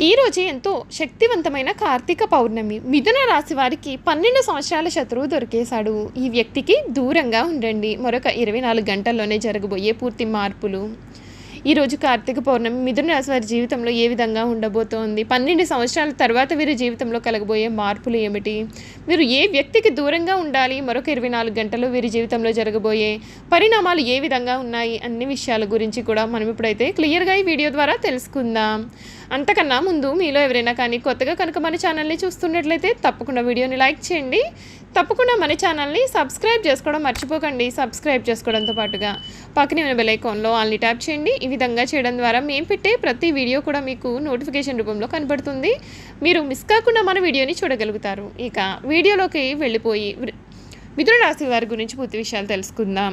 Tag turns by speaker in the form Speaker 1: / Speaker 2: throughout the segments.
Speaker 1: ఈరోజు ఎంతో శక్తివంతమైన కార్తీక పౌర్ణమి. మిథున రాశి వారికి పన్నెండు సంవత్సరాల శత్రువు దొరికేశాడు. ఈ వ్యక్తికి దూరంగా ఉండండి. మరొక ఇరవై నాలుగు గంటల్లోనే జరగబోయే పూర్తి మార్పులు. ఈరోజు కార్తీక పౌర్ణమి మిథున రాశి వారి జీవితంలో ఏ విధంగా ఉండబోతోంది? పన్నెండు సంవత్సరాల తర్వాత వీరి జీవితంలో కలగబోయే మార్పులు ఏమిటి? మీరు ఏ వ్యక్తికి దూరంగా ఉండాలి? మరొక ఇరవై నాలుగు గంటలు వీరి జీవితంలో జరగబోయే పరిణామాలు ఏ విధంగా ఉన్నాయి? అన్ని విషయాల గురించి కూడా మనం ఇప్పుడైతే క్లియర్గా ఈ వీడియో ద్వారా తెలుసుకుందాం. అంతకన్నా ముందు మీలో ఎవరైనా కానీ కొత్తగా కనుక మన ఛానల్ని చూస్తున్నట్లయితే తప్పకుండా వీడియోని లైక్ చేయండి. తప్పకుండా మన ఛానల్ని సబ్స్క్రైబ్ చేసుకోవడం మర్చిపోకండి. సబ్స్క్రైబ్ చేసుకోవడంతో పాటుగా పక్కనే ఉన్న బెలైకాన్లో ఆల్ని ట్యాప్ చేయండి. ఈ విధంగా చేయడం ద్వారా మేము పెట్టే ప్రతి వీడియో కూడా మీకు నోటిఫికేషన్ రూపంలో కనబడుతుంది. మీరు మిస్ కాకుండా మన వీడియోని చూడగలుగుతారు. ఇక వీడియోలోకి వెళ్ళిపోయి మిథున రాశి వారి గురించి పూర్తి విషయాలు తెలుసుకుందాం.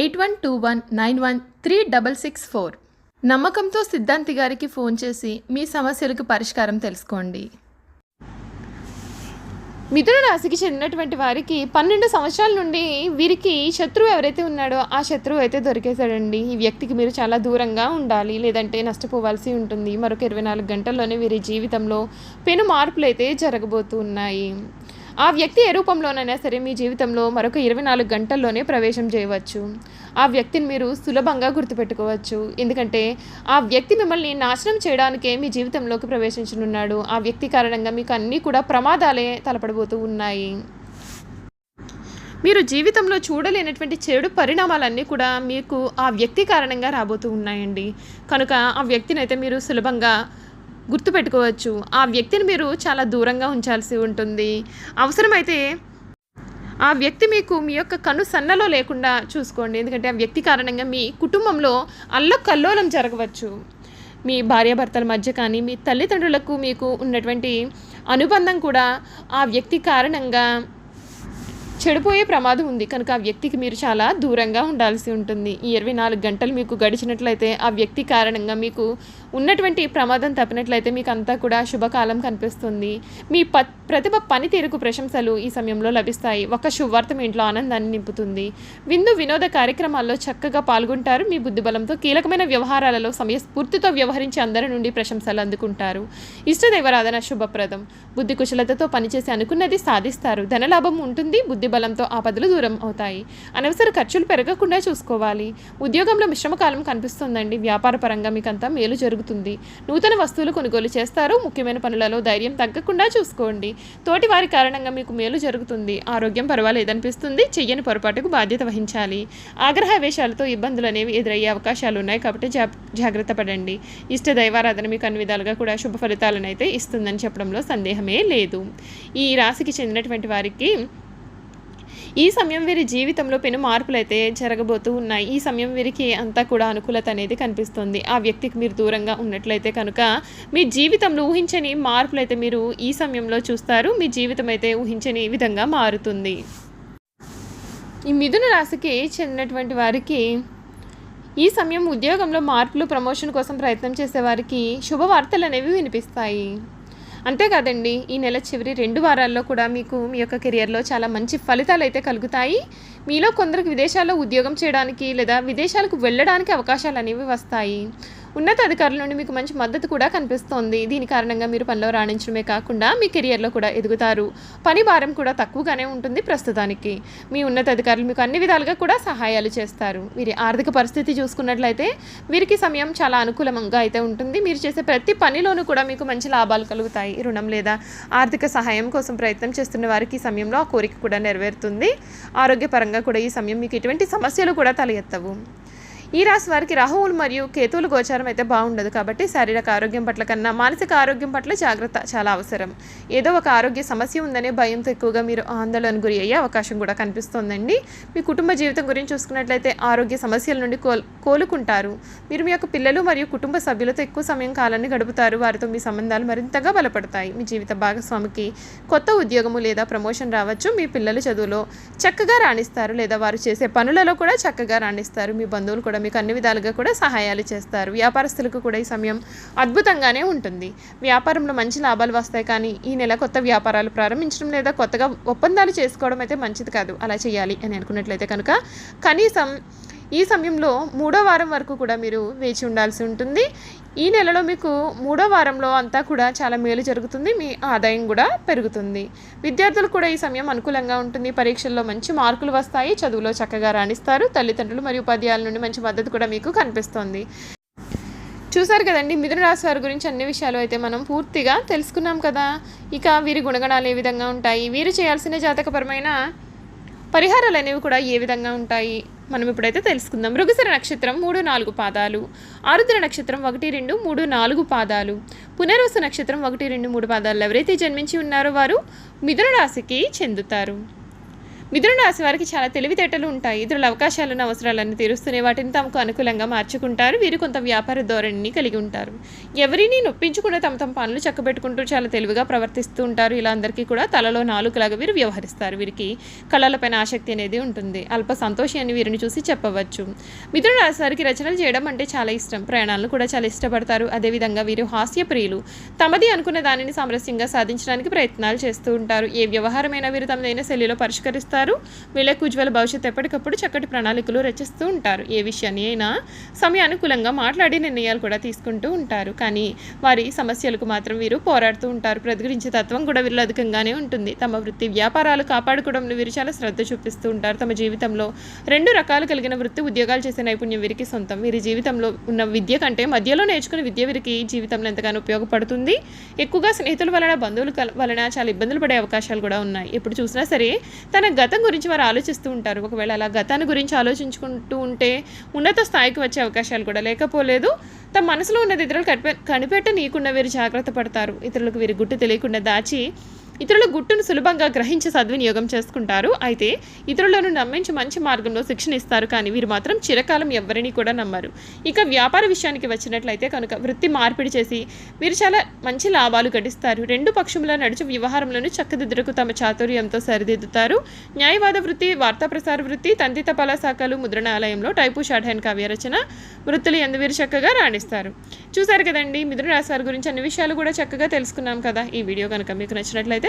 Speaker 1: eight one two one nine one three double six four. నమ్మకంతో సిద్ధాంతి గారికి ఫోన్ చేసి మీ సమస్యలకు పరిష్కారం తెలుసుకోండి. మిథున రాశికి చెందినటువంటి వారికి పన్నెండు సంవత్సరాల నుండి వీరికి శత్రువు ఎవరైతే ఉన్నాడో ఆ శత్రువు అయితే దొరికేశాడండి. ఈ వ్యక్తికి మీరు చాలా దూరంగా ఉండాలి లేదంటే నష్టపోవాల్సి ఉంటుంది. మరొక ఇరవై నాలుగు గంటల్లోనే వీరి జీవితంలో పెను మార్పులు అయితే జరగబోతూ ఉన్నాయి. ఆ వ్యక్తి ఏ రూపంలోనైనా సరే మీ జీవితంలో మరొక ఇరవై నాలుగు గంటల్లోనే ప్రవేశం చేయవచ్చు. ఆ వ్యక్తిని మీరు సులభంగా గుర్తుపెట్టుకోవచ్చు. ఎందుకంటే ఆ వ్యక్తి మిమ్మల్ని నాశనం చేయడానికే మీ జీవితంలోకి ప్రవేశించనున్నాడు. ఆ వ్యక్తి కారణంగా మీకు అన్నీ కూడా ప్రమాదాలే తలపడబోతూ ఉన్నాయి. మీరు జీవితంలో చూడలేనటువంటి చెడు పరిణామాలన్నీ కూడా మీకు ఆ వ్యక్తి కారణంగా రాబోతూ ఉన్నాయండి. కనుక ఆ వ్యక్తిని అయితే మీరు సులభంగా గుర్తుపెట్టుకోవచ్చు. ఆ వ్యక్తిని మీరు చాలా దూరంగా ఉంచాల్సి ఉంటుంది. అవసరమైతే ఆ వ్యక్తి మీకు మీ యొక్క కను సన్నలో లేకుండా చూసుకోండి. ఎందుకంటే ఆ వ్యక్తి కారణంగా మీ కుటుంబంలో అల్లకల్లోలం జరగవచ్చు. మీ భార్యాభర్తల మధ్య కానీ మీ తల్లిదండ్రులకు మీకు ఉన్నటువంటి అనుబంధం కూడా ఆ వ్యక్తి కారణంగా చెడిపోయే ప్రమాదం ఉంది. కనుక ఆ వ్యక్తికి మీరు చాలా దూరంగా ఉండాల్సి ఉంటుంది. ఈ ఇరవై నాలుగు గంటలు మీకు గడిచినట్లయితే ఆ వ్యక్తి కారణంగా మీకు ఉన్నటువంటి ప్రమాదం తప్పినట్లయితే మీకు అంతా కూడా శుభకాలం కనిపిస్తుంది. మీ ప ప్రతిభ పనితీరుకు ప్రశంసలు ఈ సమయంలో లభిస్తాయి. ఒక శుభవార్త మీ ఇంట్లో ఆనందాన్ని నింపుతుంది. విందు వినోద కార్యక్రమాల్లో చక్కగా పాల్గొంటారు. మీ బుద్ధిబలంతో కీలకమైన వ్యవహారాలలో సమయస్ఫూర్తితో వ్యవహరించి అందరి నుండి ప్రశంసలు అందుకుంటారు. ఇష్టదైవరాధన శుభప్రదం. బుద్ధి కుశలతతో పనిచేసి అనుకున్నది సాధిస్తారు. ధనలాభం ఉంటుంది బుద్ధి బలంతో ఆపదలు దూరం అవుతాయి. అనవసర ఖర్చులు పెరగకుండా చూసుకోవాలి. ఉద్యోగంలో మిశ్రమ కాలం కనిపిస్తుందండి. వ్యాపార పరంగా మీకంతా మేలు జరుగుతుంది. నూతన వస్తువులు కొనుగోలు చేస్తారు. ముఖ్యమైన పనులలో ధైర్యం తగ్గకుండా చూసుకోండి. తోటి వారి కారణంగా మీకు మేలు జరుగుతుంది. ఆరోగ్యం పర్వాలేదనిపిస్తుంది. చెయ్యని పొరపాటుకు బాధ్యత వహించాలి. ఆగ్రహావేశాలతో ఇబ్బందులు అనేవి ఎదురయ్యే అవకాశాలు ఉన్నాయి కాబట్టి జా జాగ్రత్త పడండి. ఇష్ట దైవారాధన మీకు అన్ని విధాలుగా కూడా శుభ ఫలితాలను అయితే ఇస్తుందని చెప్పడంలో సందేహమే లేదు. ఈ రాశికి చెందినటువంటి వారికి ఈ సమయం వీరి జీవితంలో పెను మార్పులు అయితే జరగబోతూ ఉన్నాయి. ఈ సమయం వీరికి అంతా కూడా అనుకూలత అనేది కనిపిస్తుంది. ఆ వ్యక్తికి మీరు దూరంగా ఉన్నట్లయితే కనుక మీ జీవితంలో ఊహించని మార్పులు అయితే మీరు ఈ సమయంలో చూస్తారు. మీ జీవితం అయితే ఊహించని విధంగా మారుతుంది. ఈ మిథున రాశికి చెందినటువంటి వారికి ఈ సమయం ఉద్యోగంలో మార్పులు ప్రమోషన్ కోసం ప్రయత్నం చేసేవారికి శుభవార్తలు అనేవి వినిపిస్తాయి. అంతేకాదండి ఈ నెల చివరి రెండు వారాల్లో కూడా మీకు మీ యొక్క కెరియర్లో చాలా మంచి ఫలితాలు అయితే కలుగుతాయి. మీలో కొందరికి విదేశాల్లో ఉద్యోగం చేయడానికి లేదా విదేశాలకు వెళ్ళడానికి అవకాశాలు అనేవి వస్తాయి. ఉన్నత అధికారుల నుండి మీకు మంచి మద్దతు కూడా కనిపిస్తోంది. దీని కారణంగా మీరు పనిలో రాణించడమే కాకుండా మీ కెరియర్లో కూడా ఎదుగుతారు. పని భారం కూడా తక్కువగానే ఉంటుంది ప్రస్తుతానికి. మీ ఉన్నత అధికారులు మీకు అన్ని విధాలుగా కూడా సహాయాలు చేస్తారు. వీరి ఆర్థిక పరిస్థితి చూసుకున్నట్లయితే వీరికి సమయం చాలా అనుకూలంగా అయితే ఉంటుంది. మీరు చేసే ప్రతి పనిలోనూ కూడా మీకు మంచి లాభాలు కలుగుతాయి. రుణం లేదా ఆర్థిక సహాయం కోసం ప్రయత్నం చేస్తున్న వారికి ఈ సమయంలో ఆ కోరిక కూడా నెరవేరుతుంది. ఆరోగ్యపరంగా కూడా ఈ సమయం మీకు ఎటువంటి సమస్యలు కూడా తలెత్తవు. ఈ రాశి వారికి రాహువులు మరియు కేతువులు గోచారం అయితే బాగుండదు కాబట్టి శారీరక ఆరోగ్యం పట్ల కన్నా మానసిక ఆరోగ్యం పట్ల జాగ్రత్త చాలా అవసరం. ఏదో ఒక ఆరోగ్య సమస్య ఉందనే భయంతో ఎక్కువగా మీరు ఆందోళన గురి అయ్యే అవకాశం కూడా కనిపిస్తోందండి. మీ కుటుంబ జీవితం గురించి చూసుకున్నట్లయితే ఆరోగ్య సమస్యల నుండి కోల్ కోలుకుంటారు. మీరు మీ యొక్క పిల్లలు మరియు కుటుంబ సభ్యులతో ఎక్కువ సమయం కాలాన్ని గడుపుతారు. వారితో మీ సంబంధాలు మరింతగా బలపడతాయి. మీ జీవిత భాగస్వామికి కొత్త ఉద్యోగము లేదా ప్రమోషన్ రావచ్చు. మీ పిల్లల చదువులో చక్కగా రాణిస్తారు లేదా వారు చేసే పనులలో కూడా చక్కగా రాణిస్తారు. మీ బంధువులు కూడా మీకు అన్ని విధాలుగా కూడా సహాయాలు చేస్తారు. వ్యాపారస్తులకు కూడా ఈ సమయం అద్భుతంగానే ఉంటుంది. వ్యాపారంలో మంచి లాభాలు వస్తాయి కానీ ఈ నెల కొత్త వ్యాపారాలు ప్రారంభించడం లేదా కొత్తగా ఒప్పందాలు చేసుకోవడం అయితే మంచిది కాదు. అలా చేయాలి అని అనుకున్నట్లయితే కనుక కనీసం ఈ సమయంలో మూడో వారం వరకు కూడా మీరు వేచి ఉండాల్సి ఉంటుంది. ఈ నెలలో మీకు మూడో వారంలో అంతా కూడా చాలా మేలు జరుగుతుంది. మీ ఆదాయం కూడా పెరుగుతుంది. విద్యార్థులు కూడా ఈ సమయం అనుకూలంగా ఉంటుంది. పరీక్షల్లో మంచి మార్కులు వస్తాయి. చదువులో చక్కగా రాణిస్తారు. తల్లిదండ్రులు మరియు ఉపాధ్యాయుల నుండి మంచి మద్దతు కూడా మీకు కనిపిస్తుంది. చూసారు కదండి మిథున రాశి వారి గురించి అన్ని విషయాలు అయితే మనం పూర్తిగా తెలుసుకున్నాం కదా. ఇక వీరి గుణగణాలు ఏ విధంగా ఉంటాయి? వీరు చేయాల్సిన జాతకపరమైన పరిహారాలు అనేవి కూడా ఏ విధంగా ఉంటాయి? మనం ఇప్పుడైతే తెలుసుకుందాం. మృగశిర నక్షత్రం మూడు నాలుగు పాదాలు. ఆరుద్ర నక్షత్రం ఒకటి రెండు మూడు నాలుగు పాదాలు. పునర్వసు నక్షత్రం ఒకటి రెండు మూడు పాదాలు. ఎవరైతే జన్మించి ఉన్నారో వారు మిథున రాశికి చెందుతారు. మిథున రాశి వారికి చాలా తెలివితేటలు ఉంటాయి. ఇతరుల అవకాశాలను అవసరాలను తీరుస్తూనే వాటిని తమకు అనుకూలంగా మార్చుకుంటారు. వీరు కొంత వ్యాపార ధోరణిని కలిగి ఉంటారు. ఎవరిని నొప్పించకుండా తమ తమ పనులు చక్కబెట్టుకుంటూ చాలా తెలివిగా ప్రవర్తిస్తూ ఉంటారు. ఇలా అందరికీ కూడా తలలో నాలుగులాగా వీరు వ్యవహరిస్తారు. వీరికి కళలపైన ఆసక్తి అనేది ఉంటుంది. అల్ప సంతోషి అని వీరిని చూసి చెప్పవచ్చు. మిథున రాశి వారికి రచనలు చేయడం అంటే చాలా ఇష్టం. ప్రయాణాలను కూడా చాలా ఇష్టపడతారు. అదేవిధంగా వీరు హాస్య ప్రియులు తమది అనుకున్న దానిని సామరస్యంగా సాధించడానికి ప్రయత్నాలు చేస్తూ ఉంటారు. ఏ వ్యవహారమైనా వీరు తమదైన శైలిలో పరిష్కరిస్తారు. వీళ్ళకు ఉజ్వల భవిష్యత్తు ఎప్పటికప్పుడు చక్కటి ప్రణాళికలు రచిస్తూ ఉంటారు. ఏ విషయాన్ని అయినా సమయానుకూలంగా మాట్లాడి నిర్ణయాలు కూడా తీసుకుంటూ ఉంటారు. కానీ వారి సమస్యలకు మాత్రం వీరు పోరాడుతూ ఉంటారు. ప్రతిఘటించే తత్వం కూడా వీరిలో అధికంగానే ఉంటుంది. తమ వృత్తి వ్యాపారాలు కాపాడుకోవడంలో వీరు చాలా శ్రద్ధ చూపిస్తూ ఉంటారు. తమ జీవితంలో రెండు రకాలు కలిగిన వృత్తి ఉద్యోగాలు చేసే నైపుణ్యం వీరికి సొంతం. వీరి జీవితంలో ఉన్న విద్య కంటే మధ్యలో నేర్చుకున్న విద్య వీరికి జీవితంలో ఎంతగానో ఉపయోగపడుతుంది. ఎక్కువగా స్నేహితుల వలన బంధువుల వలన చాలా ఇబ్బందులు పడే అవకాశాలు కూడా ఉన్నాయి. ఎప్పుడు చూసినా సరే తన గత గతం గురించి వారు ఆలోచిస్తూ ఉంటారు. ఒకవేళ అలా గతాన్ని గురించి ఆలోచించుకుంటూ ఉంటే ఉన్నత స్థాయికి వచ్చే అవకాశాలు కూడా లేకపోలేదు. తమ మనసులో ఉన్నది ఇతరులు కనిపె కనిపెట్ట నీకుండా వీరు జాగ్రత్త పడతారు. ఇతరులకు వీరి గుట్టు తెలియకుండా దాచి ఇతరుల గుట్టును సులభంగా గ్రహించి సద్వినియోగం చేసుకుంటారు. అయితే ఇతరులను నమ్మించి మంచి మార్గంలో శిక్షణ ఇస్తారు. కానీ వీరు మాత్రం చిరకాలం ఎవరిని కూడా నమ్మరు. ఇక వ్యాపార విషయానికి వచ్చినట్లయితే కనుక వృత్తి మార్పిడి చేసి వీరు చాలా మంచి లాభాలు గడిస్తారు. రెండు పక్షముల నడుచు వ్యవహారంలోనూ చక్కదిద్దరకు తమ చాతుర్యంతో సరిదిద్దుతారు. న్యాయవాద వృత్తి వార్తా ప్రసార వృత్తి తంతి తపాలా శాఖలు ముద్రణాలయంలో టైపు షార్ట్ హ్యాండ్ కావ్య రచన వృత్తులు ఎందు వీరు చక్కగా రాణిస్తారు. చూసారు కదండి మిథున రాశి వారి గురించి అన్ని విషయాలు కూడా చక్కగా తెలుసుకున్నాం కదా. ఈ వీడియో కనుక మీకు నచ్చినట్లయితే